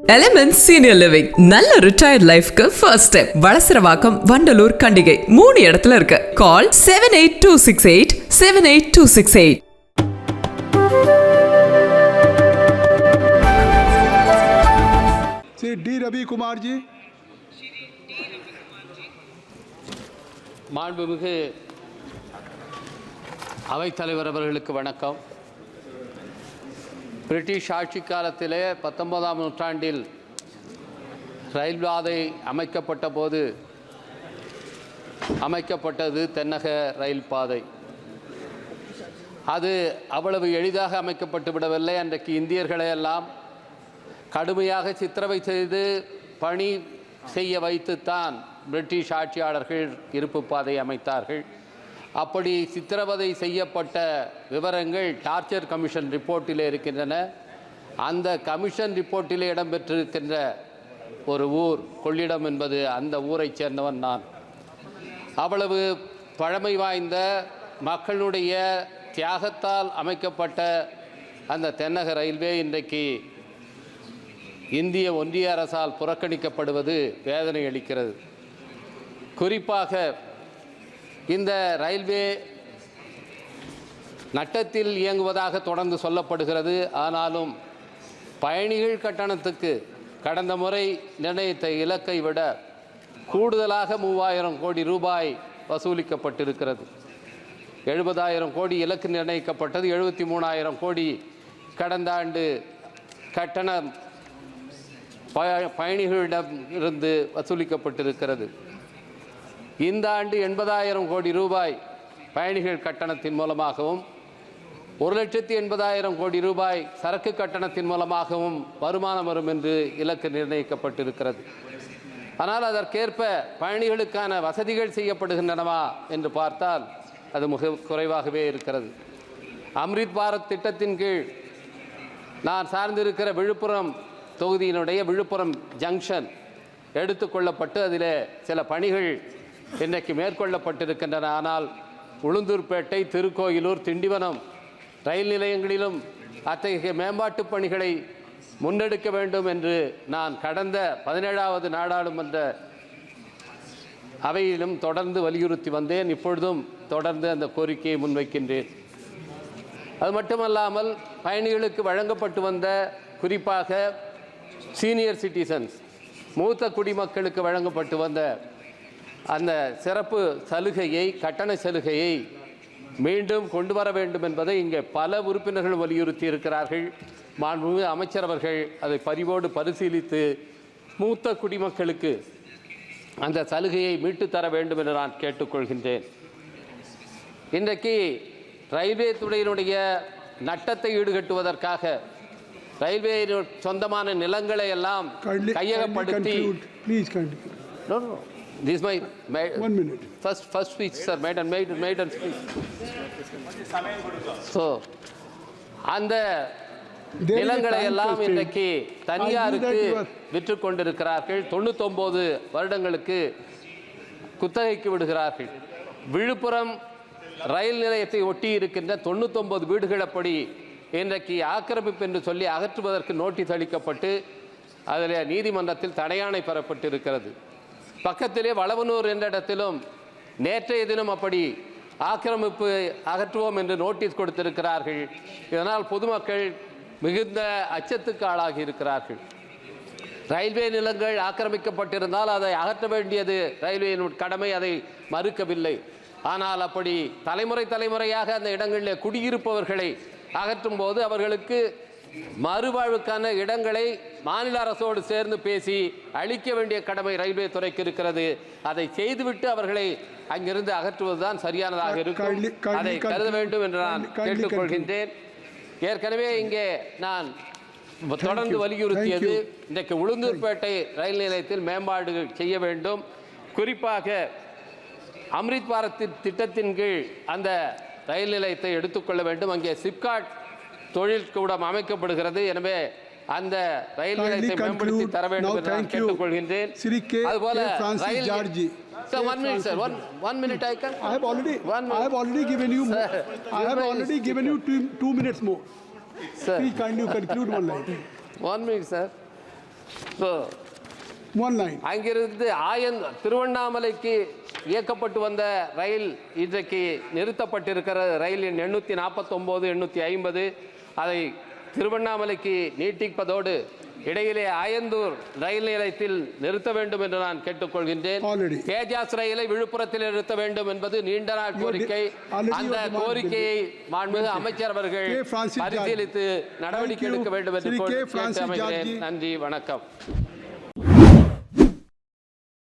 Element senior living நல்ல retired லைஃப்க்கு first step Valasaravakkam Vandalur Kandigai மூணு இடத்துல இருக்கு call seven eight two six eight seven eight two six eight Shri D Ravi Kumar ji மாண்புமிகு அவைத்தலைவர் அவர்களுக்கு வணக்கம் பிரிட்டிஷ் ஆட்சி காலத்திலே பத்தொன்பதாம் நூற்றாண்டில் ரயில் பாதை அமைக்கப்பட்ட போது அமைக்கப்பட்டது தென்னக ரயில் பாதை. அது அவ்வளவு எளிதாக அமைக்கப்பட்டு விடவில்லை. அன்றைக்கு இந்தியர்களை எல்லாம் கடுமையாக சித்திரவை செய்து பணி செய்ய வைத்துத்தான் பிரிட்டிஷ் ஆட்சியாளர்கள் இருப்பு பாதை அமைத்தார்கள். அப்படி சித்திரவதை செய்யப்பட்ட விவரங்கள் டார்ச்சர் கமிஷன் ரிப்போர்ட்டில் இருக்கின்றன. அந்த கமிஷன் ரிப்போர்ட்டில் இடம்பெற்றிருக்கின்ற ஒரு ஊர் கொள்ளிடம் என்பது அந்த ஊரைச் சேர்ந்தவன் நான். அவ்வளவு பழமை வாய்ந்த மக்களுடைய தியாகத்தால் அமைக்கப்பட்ட அந்த தென்னக ரயில்வே இன்றைக்கு இந்திய ஒன்றிய அரசால் புறக்கணிக்கப்படுவது வேதனை அளிக்கிறது. குறிப்பாக இந்த ரயில்வே நட்டத்தில் இயங்குவதாக தொடர்ந்து சொல்லப்படுகிறது. ஆனாலும் பயணிகள் கட்டணத்துக்கு கடந்த முறை நிர்ணயித்த இலக்கை விட கூடுதலாக மூவாயிரம் கோடி ரூபாய் வசூலிக்கப்பட்டிருக்கிறது. எழுபதாயிரம் கோடி இலக்கு நிர்ணயிக்கப்பட்டது. எழுபத்தி மூணாயிரம் கோடி கடந்த ஆண்டு கட்டணம் பய- பயணிகளிடம் இருந்து வசூலிக்கப்பட்டிருக்கிறது. இந்த ஆண்டு எண்பதாயிரம் கோடி ரூபாய் பயணிகள் கட்டணத்தின் மூலமாகவும் ஒரு லட்சத்தி எண்பதாயிரம் கோடி ரூபாய் சரக்கு கட்டணத்தின் மூலமாகவும் வருமானம் வரும் என்று இலக்கு நிர்ணயிக்கப்பட்டிருக்கிறது. ஆனால் அதற்கேற்ப பயணிகளுக்கான வசதிகள் செய்யப்படுகின்றனவா என்று பார்த்தால் அது மிக குறைவாகவே இருக்கிறது. அம்ரித் பாரத் திட்டத்தின் கீழ் நான் சார்ந்திருக்கிற விழுப்புரம் தொகுதியினுடைய விழுப்புரம் ஜங்ஷன் எடுத்துக்கொள்ளப்பட்டு அதில் சில பணிகள் இன்றைக்கு மேற்கொள்ளப்பட்டிருக்கின்றன. ஆனால் உளுந்தூர்பேட்டை திருக்கோயிலூர் திண்டிவனம் ரயில் நிலையங்களிலும் அத்தகைய மேம்பாட்டு பணிகளை முன்னெடுக்க வேண்டும் என்று நான் கடந்த பதினேழாவது நாடாளுமன்ற அவையிலும் தொடர்ந்து வலியுறுத்தி வந்தேன். இப்பொழுதும் தொடர்ந்து அந்த கோரிக்கையை முன்வைக்கின்றேன். அது மட்டுமல்லாமல் பயணிகளுக்கு வழங்கப்பட்டு வந்த குறிப்பாக சீனியர் சிட்டிசன்ஸ் மூத்த குடிமக்களுக்கு வழங்கப்பட்டு வந்த அந்த சிறப்பு சலுகையை கட்டண சலுகையை மீண்டும் கொண்டு வர வேண்டும் என்பதை இங்கே பல உறுப்பினர்கள் வலியுறுத்தி இருக்கிறார்கள். மாண்புமிகு அமைச்சர் அவர்கள் அதை பரிவோடு பரிசீலித்து மூத்த குடிமக்களுக்கு அந்த சலுகையை மீட்டு தர வேண்டும் என்று நான் கேட்டுக்கொள்கின்றேன். இன்றைக்கு ரயில்வே துறையினுடைய நட்டத்தை ஈடுகட்டுவதற்காக ரயில்வே சொந்தமான நிலங்களை எல்லாம் கையகப்படுத்தி this is my, my one minute. first, first speech, sir, made and made, made and speech. So, அந்த a நிலங்களை எல்லாம் constraint. இன்றைக்கு தனியாருக்கு I knew that you were- விற்று கொண்டிருக்கிறார்கள் தொண்ணூத்தொன்பது வருடங்களுக்கு குத்தகைக்கு விடுகிறார்கள். விழுப்புரம் ரயில் நிலையத்தை ஒட்டி இருக்கின்ற தொண்ணூத்தொன்பது வீடுகள் அப்படி இன்றைக்கு ஆக்கிரமிப்பு என்று சொல்லி அகற்றுவதற்கு நோட்டீஸ் அளிக்கப்பட்டு அதில் நீதிமன்றத்தில் தடையாணை பெறப்பட்டிருக்கிறது. பக்கத்திலே வளவனூர் என்ற இடத்திலும் நேற்றைய தினம் அப்படி ஆக்கிரமிப்பு அகற்றுவோம் என்று நோட்டீஸ் கொடுத்திருக்கிறார்கள். இதனால் பொதுமக்கள் மிகுந்த அச்சத்துக்கு ஆளாகி இருக்கிறார்கள். ரயில்வே நிலங்கள் ஆக்கிரமிக்கப்பட்டிருந்தால் அதை அகற்ற வேண்டியது ரயில்வேயின் கடமை அதை மறுக்கவில்லை. ஆனால் அப்படி தலைமுறை தலைமுறையாக அந்த இடங்களில் குடியிருப்பவர்களை அகற்றும் போது அவர்களுக்கு மறுவாழ்வுக்கான இடங்களை மாநில அரசோடு சேர்ந்து பேசி அளிக்க வேண்டிய கடமை ரயில்வே துறைக்கு இருக்கிறது அதை செய்துவிட்டு அவர்களை அங்கிருந்து அகற்றுவதுதான் சரியானதாக இருக்கும் அதை கருத. வேண்டும் என்று நான் கேட்டுக்கொள்கின்றேன் ஏற்கனவே இங்கே நான் தொடர்ந்து. வலியுறுத்தியது. இன்றைக்கு உளுந்தூர்பேட்டை ரயில் நிலையத்தில் மேம்பாடுகள் செய்ய வேண்டும் குறிப்பாக அம்ரித் பாரத் திட்டத்தின் கீழ் அந்த ரயில் நிலையத்தை எடுத்துக்கொள்ள வேண்டும் அங்கே சிப்காட் தொழில் கூடம் அமைக்கப்படுகிறது எனவே அந்த ரயில் நிலையத்தை மேம்படுத்தி. தர வேண்டும் என்று நான். கேட்டுக்கொள்கின்றேன். அதுபோல ரயில். Sir, one minute, sir. One, one minute, I can. I have already One I have minute. already given you Sir, I have already given you two, two minutes more Sir. please kindly conclude one line One minute, sir. So One line. அங்கிருந்து ஆயன் திருவண்ணாமலைக்கு இயக்கப்பட்டு வந்த ரயில் இன்றைக்கு நிறுத்தப்பட்டிருக்கிற ரயில் எண் எண்ணூற்றி நாற்பத்தொம்போது எண்ணூற்றி ஐம்பது அதை திருவண்ணாமலைக்கு நீட்டிப்பதோடு இடையிலே ஆயந்தூர் ரயில் நிலையத்தில் நிறுத்த வேண்டும் என்று நான் கேட்டுக்கொள்கின்றேன். தேஜாஸ் ரயிலை விழுப்புரத்தில் நிறுத்த வேண்டும் என்பது நீண்ட நாள் கோரிக்கை அந்த கோரிக்கையை மாண்புமிகு அமைச்சர் அவர்கள். பரிசீலித்து நடவடிக்கை. எடுக்க வேண்டும் என்று. நன்றி வணக்கம்